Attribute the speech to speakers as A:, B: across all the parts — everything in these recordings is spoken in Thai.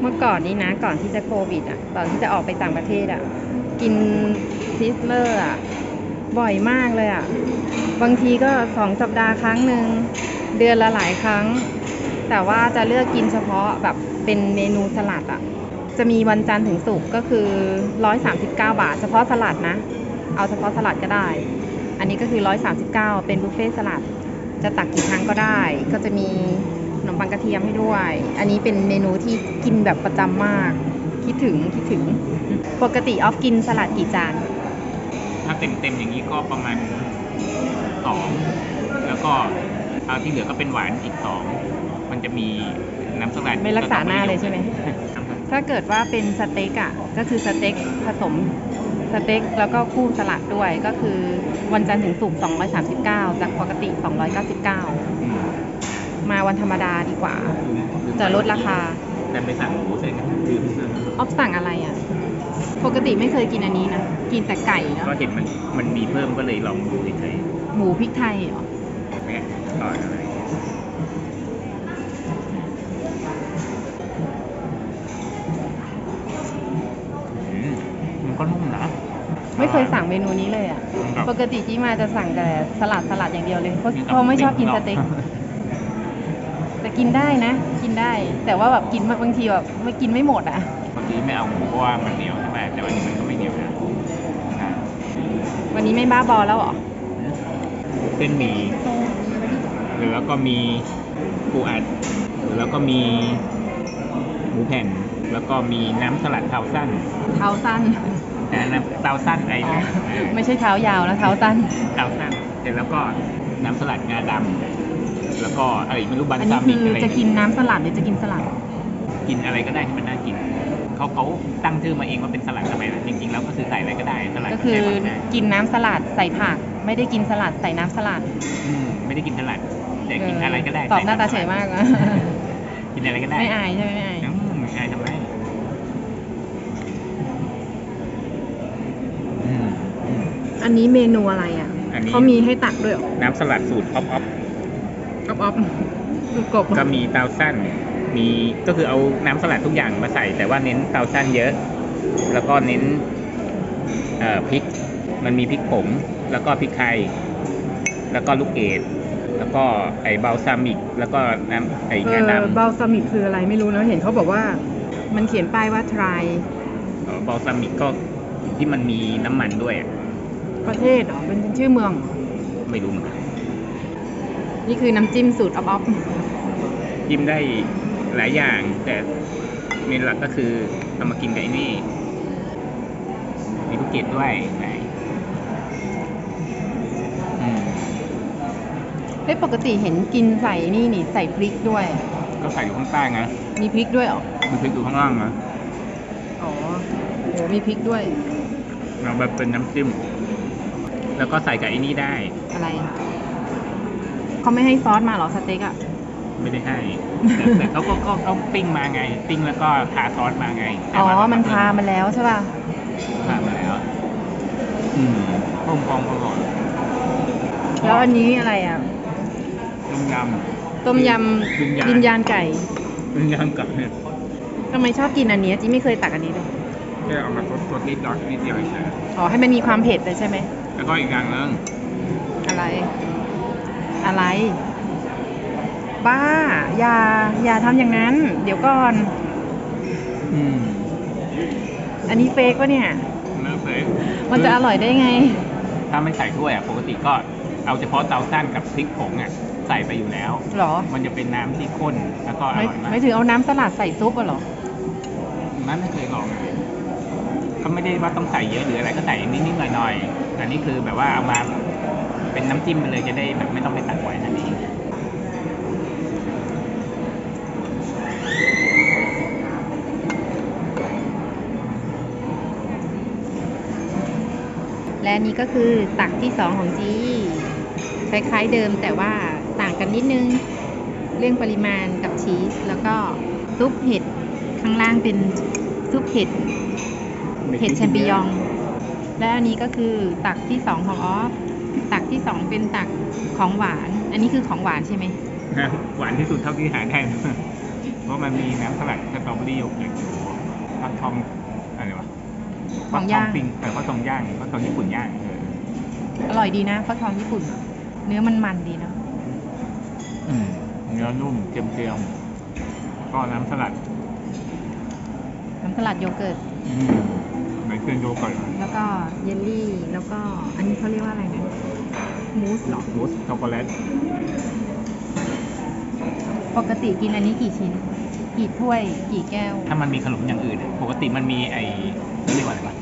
A: เมื่อก่อนนี้นะ ก่อนที่จะโควิดอะตอนที่จะออกไปต่างประเทศอะ กินซิสเลอร์อะ บ่อยมากเลยอะ บางทีก็สองสัปดาห์ครั้งหนึ่ง เดือนละหลายครั้ง แต่ว่าจะเลือกกินเฉพาะแบบเป็นเมนูสลัดอะ จะมีวันจันทร์ถึงศุกร์ก็คือ 139 บาท เฉพาะสลัดนะ เอาเฉพาะสลัดก็ได้ อันนี้ก็คือ 139 เป็นบุฟเฟ่ต์สลัด จะตักกี่ครั้งก็ได้ ก็จะมี มปังกระเทียมให้ด้วย อันนี้เป็นเมนูที่กินแบบประจำมาก คิดถึงคิดถึง ปกติออฟกินสลัดกี่จาน
B: ถ้าเต็มเต็มๆอย่างนี้ก็ประมาณสองแล้วก็เอาที่เหลือก็เป็นหวานอีกสองมันจะมีน้ำสลัด
A: ไม่รักษาหน้าเลยใช่ไหม
B: ครับ
A: ถ้าเกิดว่าเป็นสเต็กอะ ก็คือสเต็กผสมสเต็กแล้วก็คู่สลัดด้วยก็คือวันจันทร์ถึงศุกร์239 จากปกติ 299
B: อื ม
A: มาวันธรรมดาดีกว่า จะลดราคา
B: แต่ไปสั่งหมูใส่กันคือ
A: ออฟสั่งอะไรอะ ปกติไม่เคยกินอันนี้นะ กินแต่ไก่เนาะ
B: ก็เห็นมันมันมีเพิ่มก็เลยลองดูเฉย
A: หมูพริกไทยเหรอ
B: ๆแม่ก่อนอะไรอย่างเงี้ยอืมมันก็นุ่มนะ
A: ไม่เคยสั่งเมนูนี้เลยอะ
B: ครับ
A: ปกติจีมาจะสั่งแต่สลัดสลัดอย่างเดียวเลยเพราะเพราะไม่ชอบกินสเต็กแต่ กินได้นะ กินได้ แต่ว่าแบบกินมาบางทีแบบไม่กินไม่หมดอะ
B: บางทีไม่เอาหมูเพราะว่ามันเหนียวใช่ไหมแต่วันนี้มันก็ไม่เหนียวนะอ่า
A: วันนี้ไม่บ้าบอแล้วเหรอ
B: เส้นหมี่หรือแล้วก็มีปูอัดหรือแล้วก็มีหมูแผ่น แล้วก็มีน้ำสลัดเท้าสั้น
A: เท้าสั้น
B: อ่าน้ำเท้าสั้นไอ้
A: อ๋อ
B: เนี่ยเออ
A: ไม่ใช่เท้ายาวนะเท้าสั้น
B: เท้าสั้นเสร็จแล้วก็น้ำสลัดงาดำ แล้วก็อะไรไม่รู้บัน
A: อัน
B: ซา
A: นี้
B: มิ
A: คื
B: ก
A: อ
B: อะไร
A: จะกินน้ำสลัดหรือจะกินสลัด
B: กินอะไรก็ได้ที่มันน่ากินเขาเขาตั้งชื่อมาเองว่าเป็นสลัดทำไมล่ะจริงๆแล้วก็คือใส่อะไรก็ได้สลัด
A: ก็คือ
B: ใส่ผักได้
A: กินน้ำสลัดใส่ผัก ไม่ได้กินสลัดใส่น้ำสลัด
B: อืมไม่ได้กินสลัดแต่กินอะไรก็ได้
A: ตอบหน้าตาเฉ
B: ใส่
A: ย
B: น้ำสลัด
A: มากอะ
B: กินอะไรก็ได้
A: ไม่อายใช่ไหมไม่อาย
B: อืมไม่อายทำไมอืม
A: อันนี้เมนูอะไรอะ
B: อันนี้
A: เขามีให้ตักด้วยเหรอ
B: น้ำสลัดสูตรออฟออฟ
A: อ๊อฟอ๊อฟดูกบ
B: ก็มีเตาสั้น มีก็คือเอาน้ำสลัดทุกอย่างมาใส่ แต่ว่าเน้นเตาสั้นเยอะ แล้วก็เน้นเอ่อพริก มันมีพริกผงแล้วก็พริกไทยแล้วก็ลูกเกดแล้วก็ไอ้เบลซามิก แล้วก็น้ำไอ้
A: เองาอ
B: ดำ
A: บาลซามิกคืออะไรไม่รู้นะเห็นเขาบอกว่า มันเขียนป้ายว่า try
B: เอ่อเบลซามิกก็ที่มันมีน้ำมันด้วยอะ
A: ประเทศเหรอเป็นชื่อเมืองเหรอ
B: ไม่รู้เหมือนกัน
A: นี่คือน้ำจิ้มสูตรอ๊อฟอ๊อฟ
B: จิ้มได้หลายอย่าง แต่เมนหลักก็คือเอามากินกับไอ้นี่ มีลูกเกดด้วยไหนอืม
A: เฮ้ยปกติเห็นกินใส่นี่นี่ใส่พริกด้วย
B: ก็ใส่อยู่ข้างใต้นะ
A: มีพริกด้วยเหรอ
B: มันพริกอยู่ข้างล่างนะ
A: อ๋อโหมีพริกด้วย
B: เราแบบเป็นน้ำจิ้ม แล้วก็ใส่กับไอ้นี่ได้
A: อะไร เขาไม่ให้ซอสมาเหรอสเต็กอะ
B: ไม่ได้ให้แต่แต่เขาก็ก็เขาปิ้งมาไง ปิ้งแล้วก็ทาซอสมาไงแต่
A: อ๋อ
B: ว่า
A: มันทามาแล้วใช่ป่ะ
B: ทามาแล้ว อืมต้มฟองอร่อย
A: แล้วอันนี้อะไรอะ
B: ต้มย
A: ต้มยำำวิญญาณไก่
B: วิญญาณกับเนี่ย
A: ทำไมชอบกินอันนี้จีไม่เคยตักอันนี้เลย
B: แค่เอามาสดๆนิดหน่อยนิดเดียวเฉย
A: อ๋อ ให้มันมีความเผ็ดเลยใช่ไหม
B: ๆแล้วก็อีกอย่างหนึง
A: อะไร อะไร บ้า อย่า อย่าทำอย่างนั้น เดี๋ยวก่อน
B: อืม
A: อันนี้เฟกวะเนี่ย
B: เลิกเลย
A: มันจะอร่อยได้ไง
B: ถ้าไม่ใส่ถ้วยอะปกติก็เอาเฉพาะเตาสั้นกับพริกผงอะใส่ไปอยู่แล้ว
A: หรอ
B: มันจะเป็นน้ำที่ข้นแล้วก็อ
A: ไม่
B: ร่อยมาก
A: ไม่ถึงเอาน้ำสลัดใส่ซุปอะเหรอ
B: นั่นไม่เคยลองเลยก็ไม่ได้ว่าต้องใส่เยอะหรืออะไรก็ใส่นิดๆหน่อยๆอันนี้คือแบบว่าเอามา เป็นน้ำจิ้มไปเลยจะได้แบบไม่ต้องไปตักไว้นั่นเอง
A: และนนี้ก็คือตักที่สองของจีคล้ายๆเดิมแต่ว่าต่างกันนิดนึง เรื่องปริมาณกับชีส แล้วก็ซุปเห็ดข้างล่างเป็นซุปเห็ดเห็ดแชมปิญอง และอันนี้ก็คือตักที่สองของออฟ ที่สองเป็นตักของหวาน อันนี้คือของหวานใช่ไหม
B: หวานที่สุดเท่าที่หาได้ เพราะมันมีน้ำสลัดสตรอเบอรี่โยเกิร์ตอยู่ฟักทองอะไรวะ
A: ทองย่าง
B: ฟักทปิ้งแต่ฟักทองย่างฟักทองญี่ปุ่นย่างเออ
A: อร่อยดีนะฟักทองญี่ปุ่นอะเนื้อมันมันดีเนาะ
B: อืมเนื้อนุ่มเจียมๆก็น้ำสลัด
A: น้ำสลัดโยเกิร์ต
B: อืมเหมือนเครื่องโยเกิร์ต
A: แล้วก็เยลลี่ แล้วก็อันนี้เขาเรียกว่าอะไรนะ มูสเหรอ
B: มูสช็อกโกแลต
A: ปกติกินอันนี้กี่ชิ้น กี่ถ้วย กี่แก้ว
B: ถ้ามันมีขนมอย่างอื่นอะปกติมันมีไอ้เรียกว่าอะไรวะ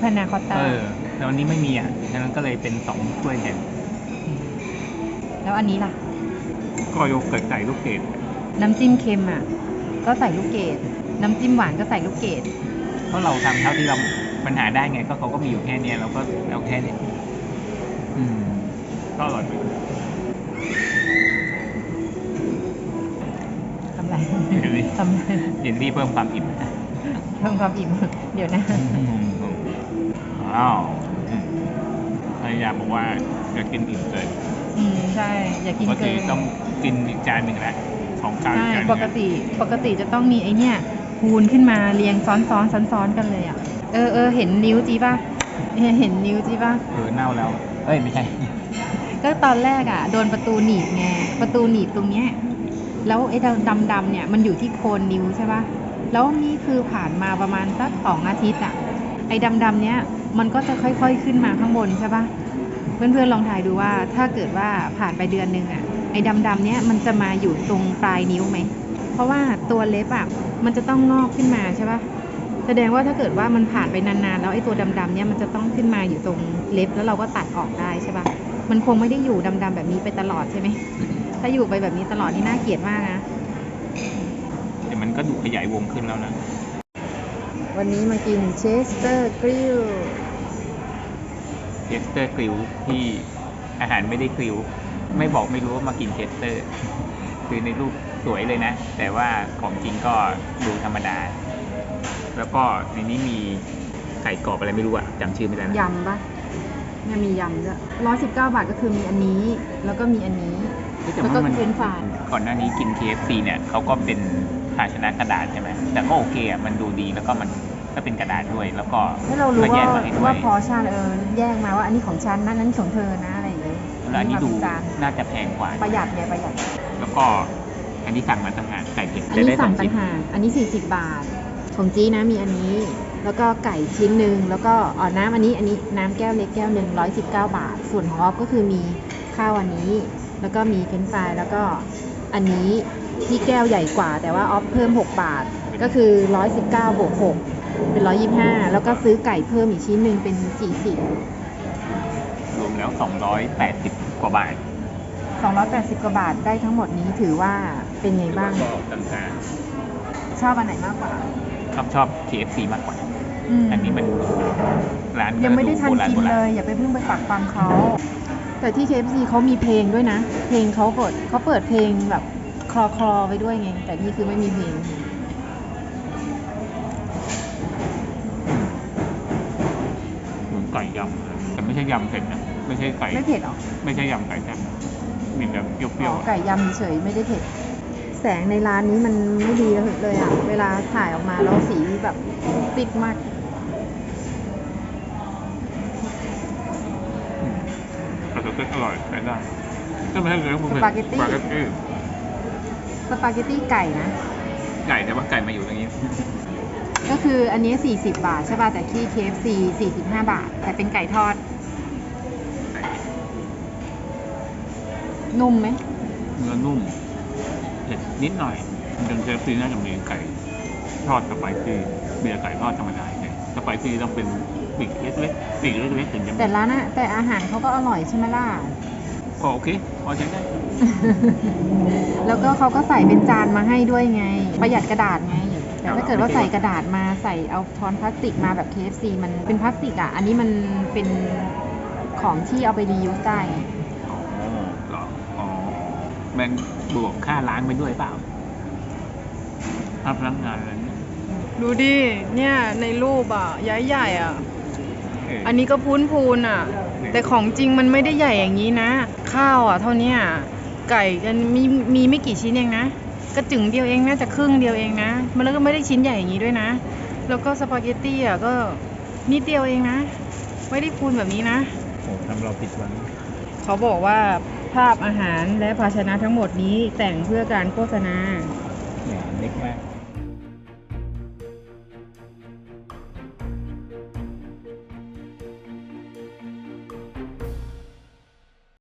A: พานาคอตต้า
B: เออแต่วันนี้ไม่มีอะฉะนั้นก็เลยเป็นสองถ้วยแทน
A: แล้วอันนี้ล่ะ
B: ก็โยเกิร์ตใส่ลูกเกด
A: น้ำจิ้มเค็มอะ ก็ใส่ลูกเกดน้ำจิ้มหวานก็ใส่ลูกเกด
B: เพราะเราทำเท่าที่เราปัญหาได้ไง ก็เขาก็มีอยู่แค่เนี้ยเราก็เอาแค่เนี้ยอืม ก็อร่อยไป
A: ทำไร
B: เดี๋ยวนี้
A: ทำไร
B: เยนนี่เพิ่มความอิ่ม
A: เพิ่มความอิ่มเดี๋ยวนะ
B: ว้าวอืมภรรยาบอกว่าจะกินอิ่มเกิน
A: อืมใช่ อย่า
B: ป
A: กิน
B: ก
A: เกิ
B: ติ
A: น
B: ต้องกินอีกจานหนึ่งแหละของกลาง
A: ใช่
B: จานหนึ่ง
A: ปกติปกติจะต้องมีไอเนี่ยคูณขึ้นมาเรียงซ้อนซ้อนซ้อนซ้อนๆกันเลยอะเออเออเห็นนิ้วจีป่ะเห็นนิ้วจีป่ะ
B: เออเน่าแล้ว เอ้ยไม่ใช่
A: ก็ตอนแรกอะโดนประตูหนีบไงประตูหนีบตรงเนี้ยแล้วไอ้ดำดำเนี่ยมันอยู่ที่โคนนิ้วใช่ปะแล้วนี่คือผ่านมาประมาณสักสองอาทิตย์อะไอ้ดำดำเนี้ยมันก็จะค่อยๆขึ้นมาข้างบนใช่ปะเพื่อนๆลองถ่ายดูว่าถ้าเกิดว่าผ่านไปเดือนหนึ่งอะไอ้ดำดำๆเนี้ยมันจะมาอยู่ตรงปลายนิ้วไหมเพราะว่าตัวเล็บอะมันจะต้องงอกขึ้นมาใช่ปะแสดงว่าถ้าเกิดว่ามันผ่านไปนานๆ แล้วไอ้ตัวดำๆเนี้ยมันจะต้องขึ้นมาอยู่ตรงเล็บแล้วเราก็ตัดออกได้ใช่ปะ มันคงไม่ได้อยู่ดำๆแบบนี้ไปตลอดใช่ไหม ถ้าอยู่ไปแบบนี้ตลอดนี่น่าเกลียดมากนะ
B: แต่มันก็ดูขยายวงขึ้นแล้วนะ
A: วันนี้มากินเชสเตอร์กริล
B: เทสเตอร์กริลที่อาหารไม่ได้กริลไม่บอกไม่รู้ว่ามากินเทสเตอร์ คือในรูปสวยเลยนะ แต่ว่าของจริงก็ดูธรรมดา แล้วก็ในนี้มีไก่กรอบอะไรไม่รู้อะจำชื่อไม่ได้นะ
A: ยำปะ เนี่ยมียำด้วยร้อยสิบเก้าบาทก็คือมีอันนี้ แล้วก็มีอันนี้
B: แต่
A: แล้วก็
B: ว่ามัน
A: เฟรนช์ฟราย
B: ก่อนหน้านี้กิน KFC เนี่ยเขาก็เป็นภาชนะกระดาษใช่ไหมแต่ก็โอเคอะมันดูดีแล้วก็มันก็เป็นกระดาษด้วยแล้วก็
A: ให้เรารู้
B: ก็แย
A: ว่าก
B: มาให้ด้ว
A: ว่ายพอชั่นเออแยกมาว่าอันนี้ของฉันนะนั้นของเธอนะอะไรอย่างเงี้ย
B: แล้วอันนี้ดู
A: มาเป็จาน
B: น่าจะแพงกว่า
A: ประหยัดไงประหยัด
B: แล้วก็อันนี้สั่งมาต่างหากไก่เผ็ด
A: อัน
B: จะ
A: นี้
B: ได้ส
A: สั่
B: องง
A: ต่า
B: ชิ้
A: ง
B: น
A: หากอันนี้ 40 บาท ของจี้นะมีอันนี้ แล้วก็ไก่ชิ้นหนึ่งแล้วก็อ๋อน้ำอันนี้อันนี้น้ำแก้วเล็กแก้วหนึ่ง119บาท ส่วนของออฟก็คือมีข้าวอันนี้ แล้วก็มีเฟรนช์ฟรายแล้วก็อันนี้ที่แก้วใหญ่กว่า แต่ว่าออฟเพิ่ม 6 บาทก็คือ 119บวก6เป็น 125 แล้วก็ซื้อไก่เพิ่มอีกชิ้นหนึ่งเป็น 40
B: รวมแล้ว 280 กว่าบาท
A: 280 กว่าบาทได้ทั้งหมดนี้ถือว่าเป็นไงบ้าง
B: ก็กลาง
A: ชอบอันไหนมากกว่า
B: ๆ ชอบชอบ KFC มากกว่า
A: ม
B: อันนี้มันร้าน
A: ยังไม่ได้ทัน
B: โบราณ
A: กิน
B: โบราณ
A: เลย อย่าไปเพิ่งไปปักฟังเขา แต่ที่ KFC เขามีเพลงด้วยนะ เพลงเขาเปิดเขาเปิดเพลงแบบคลอคลอๆไปด้วยไง แต่นี่คือไม่มีเพลง
B: เหมือนไก่ยำแต่ไม่ใช่ยำเผ็ดนะไม่ใช่ไก่
A: ไม่เผ็ดหรอ
B: ไม่ใช่ยำไก่แซ่บมีแบบเปรี้
A: อ๋
B: ย
A: อ
B: วๆอะ
A: ไก่ยำเฉยไม่ได้เผ็ด แสงในร้านนี้มันไม่ดีเลยอะเวลาถ่ายออกมาแล้วสีแบบปิดมาก
B: อืมแต่สเต็กอร่อยใช้ได้ก็ไม่ใช่เลยคุณ
A: สปาเกตตี้
B: สปาเกตตี้
A: สปาเกตตี้ไก่นะ
B: ไก่แต่ว่าไก่มาอยู่ตรงนี้
A: ก็คืออันนี้ 40 บาท ใช่ป่ะ แต่ที่ KFC 45 บาท แต่เป็นไก่ทอด นุ่มไหม
B: เนื้อนุ่ม เผ็ดนิดหน่อยเป็นเคฟซีน่าจะมีไก่ทอดสไปซี่เบียร์ไก่ทอดธรรมดาใช่สไปซี่ต้องเป็นปีกเล็กๆปีกเล็กๆถึงจะ
A: แต่ร้านอะแต่อาหารเขาก็อร่อยใช่ไหมล่ะ
B: ก็โอเคพอใช้ได้
A: แล้วก็เขาก็ใส่เป็นจานมาให้ด้วยไง ประหยัดกระดาษไงแต่ถ้าเกิดว่าใส่กระดาษมาใส่เอาช้อนพลาสติกมาแบบ KFC มันเป็นพลาสติกอะอันนี้มันเป็นของที่เอาไปรียูสได้ไง
B: อ๋อเหรออ๋อแบ่ง บวกค่าล้างไปด้วยเปล่าค่าพลังงานอะไรนี่
C: ดูดิ เนี่ย ในรูปอะใหญ่ใหญ่อะอันนี้ก็พูนพูนอะแต่ของจริงมันไม่ได้ใหญ่อย่างนี้นะ ข้าวอะเท่านี้ยไก่กันมีมีไม่กี่ชิ้นเองนะ
A: กระจึงเดียวเองน่าจะครึ่งเดียวเองนะมันแล้วก็ไม่ได้ชิ้นใหญ่อย่างนี้ด้วยนะ แล้วก็สปาเกตตี้อะก็นิดเดียวเองนะ ไม่ได้พูนแบบนี้นะ
B: โอ้ทำเราผิดหวัง
A: เขาบอกว่า ภาพอาหารและภาชนะทั้งหมดนี้แต่งเพื่อการโฆษณา
B: เนี่ยเล็กมาก